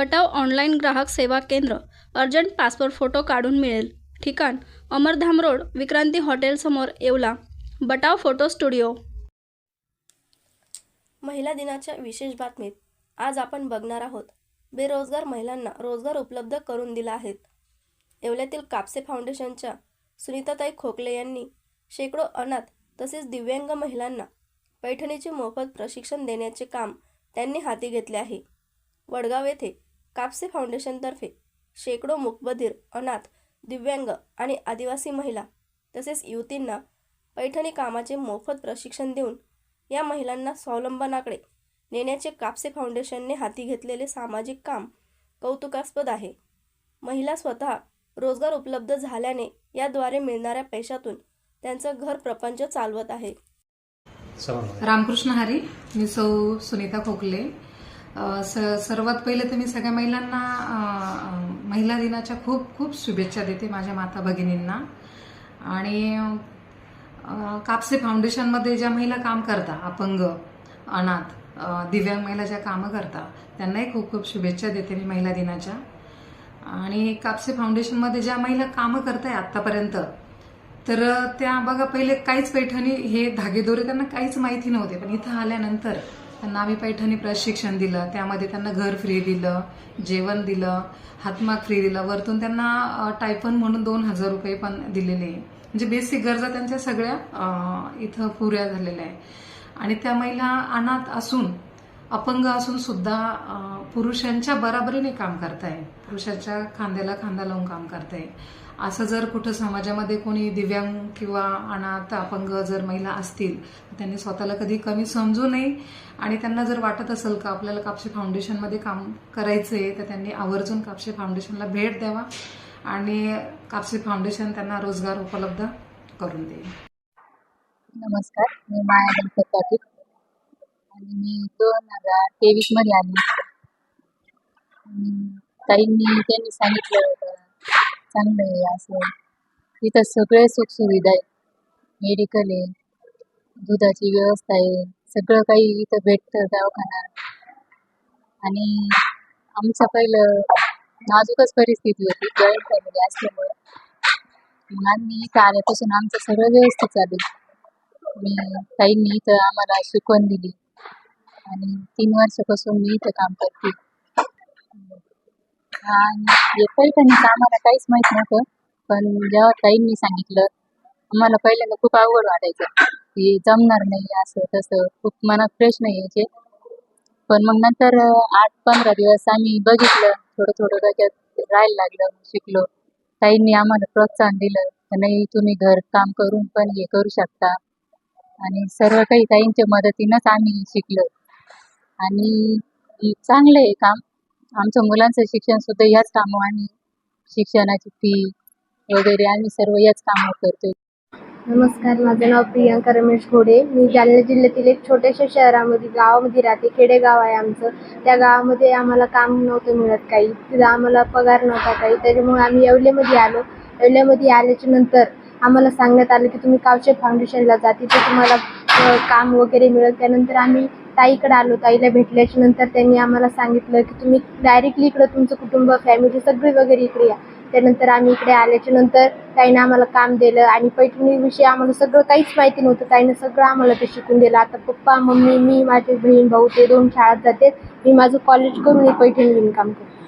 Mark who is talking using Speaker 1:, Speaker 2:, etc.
Speaker 1: बटाव online ग्राहक सेवा केंद्र अर्जंट पासपोर्ट फोटो काढून मिळेल. ठिकाण अमरधाम रोड विक्रांती हॉटेलसमोर येवला. Batav photo studio.
Speaker 2: महिला दिनाच्या विशेष बातमीत आज आपण बघणार आहोत बेरोजगार महिलांना रोजगार उपलब्ध करून दिला आहेत येवल्यातील कापसे फाउंडेशनच्या सुनीताताई खोकले यांनी शेकडो अनाथ तसेच दिव्यांग महिलांना पैठणीचे मोफत प्रशिक्षण देण्याचे काम त्यांनी हाती घेतले आहे. वडगाव येथे कापसे फाउंडेशनतर्फे शेकडो मुकबधीर अनाथ दिव्यांग आणि आदिवासी महिला तसेच युवतींना पैठणी कामाचे मोफत प्रशिक्षण देऊन या महिलांना स्वावलंबनाकडे नेण्याचे कापसे फाउंडेशनने हाती घेतलेले सामाजिक काम कौतुकास्पद आहे. महिला स्वतः रोजगार उपलब्ध झाल्याने याद्वारे मिळणाऱ्या पैशातून त्यांचं घर प्रपंच चालवत आहे.
Speaker 3: रामकृष्ण हरी मी सौ सुनीता खोकले. स सर्वात पहिले तर मी सगळ्या महिलांना महिला दिनाच्या खूप खूप शुभेच्छा देते माझ्या माता भगिनींना. आणि कापसे फाउंडेशनमध्ये ज्या महिला काम करता अपंग अनाथ दिव्यांग महिला ज्या कामं करता त्यांनाही खूप खूप शुभेच्छा देते मी महिला दिनाच्या. आणि कापसे फाउंडेशनमध्ये ज्या महिला कामं करताय आत्तापर्यंत तर त्या बघा पहिले काहीच पैठणी हे धागेदोरे त्यांना काहीच माहिती नव्हते पण इथं आल्यानंतर त्यांना आम्ही पैठणी प्रशिक्षण दिलं. त्यामध्ये त्यांना घर फ्री दिलं जेवण दिलं हातमाग फ्री दिलं. वरतून त्यांना टायफन म्हणून दोन हजार रुपये पण दिलेले म्हणजे बेसिक गरजा त्यांच्या सगळ्या इथं पुऱ्या झालेल्या आहे. आणि त्या महिला अनाथ असून अपंग असून सुद्धा पुरुषांच्या बराबरीने काम करताय. पुरुषांच्या खांद्याला खांदा लावून काम करताय. असं जर कुठं समाजामध्ये कोणी दिव्यांग किंवा अनाथ अपंग जर महिला असतील तर त्यांनी स्वतःला कधी कमी समजू नये. आणि त्यांना जर वाटत असेल का आपल्याला कापसे फाउंडेशनमध्ये काम करायचंय तर त्यांनी आवर्जून कापशी फाउंडेशनला भेट द्यावा. आणि कापसे फाउंडेशन त्यांना रोजगार उपलब्ध करून देईल.
Speaker 4: नमस्कार. मी माया पाटील. आणि मी दोन हजार तेवीसमध्ये आली. ताईंनी त्यांनी सांगितलं होतं चांगलं आहे असं. इथं सगळे सुखसुविधा आहे. मेडिकल आहे दुधाची व्यवस्था आहे सगळं काही इथं भेटतं दवाखाना आणि आमचं पहिलं नाजूकच परिस्थिती होती जॉईंट फॅमिली असल्यामुळे. मग आम्ही इथं आल्यापासून आमचं सगळं व्यवस्थित चालू मी ताईंनी इथं आम्हाला शिकवण दिली. आणि तीन वर्षापासून मी इथं काम करते. आणि पैठणीचं आम्हाला काहीच माहीत नव्हतं पण जेव्हा ताईंनी सांगितलं आम्हाला पहिल्यांदा खूप अवघड वाटायचं. की जमणार नाही असं तसं खूप मनात प्रश्न यायचे. पण मग नंतर आठ पंधरा दिवस आम्ही बघितलं थोडं थोडं त्याच्यात राहायला लागलं शिकलो. ताईंनी आम्हाला प्रोत्साहन दिलं की नाही तुम्ही घर काम करून पण हे करू शकता. आणि सर्व काही ताईंच्या मदतीनंच आम्ही शिकलो. आणि चांगलं आहे काम. आमच्या मुलांचं शिक्षण सुद्धा याच कामं आम्ही शिक्षणाची फी वगैरे आम्ही सर्व याच कामं करतो
Speaker 5: नमस्कार माझं नाव प्रियांका रमेश घोडे. मी जालना जिल्ह्यातील एक छोट्याशा शहरामध्ये गावामध्ये राहते. खेडेगाव आहे आमचं. त्या गावामध्ये आम्हाला काम नव्हतं मिळत काही. तिथं आम्हाला पगार नव्हता काही. त्याच्यामुळे आम्ही येवलेमध्ये आलो. येवल्यामध्ये आल्याच्यानंतर आम्हाला सांगण्यात आलं की तुम्ही कावचे फाउंडेशनला जा. तिथे तुम्हाला काम वगैरे मिळेल. त्यानंतर आम्ही ताईकडे आलो ताईला भेटल्याच्या नंतर त्यांनी आम्हाला सांगितलं की तुम्ही डायरेक्टली इकडं तुमचं कुटुंब फॅमिली सगळी वगैरे इकडे या. त्यानंतर आम्ही इकडे आल्याच्यानंतर ताईनं आम्हाला काम दिलं आणि पैठणीविषयी आम्हाला सगळं काहीच माहिती नव्हतं. ताईनं सगळं आम्हाला ते शिकून दिलं. आता पप्पा मम्मी मी माझे बहीण भाऊ ते दोन शाळेत जाते. मी माझं कॉलेज करून पैठणी विणकाम करते.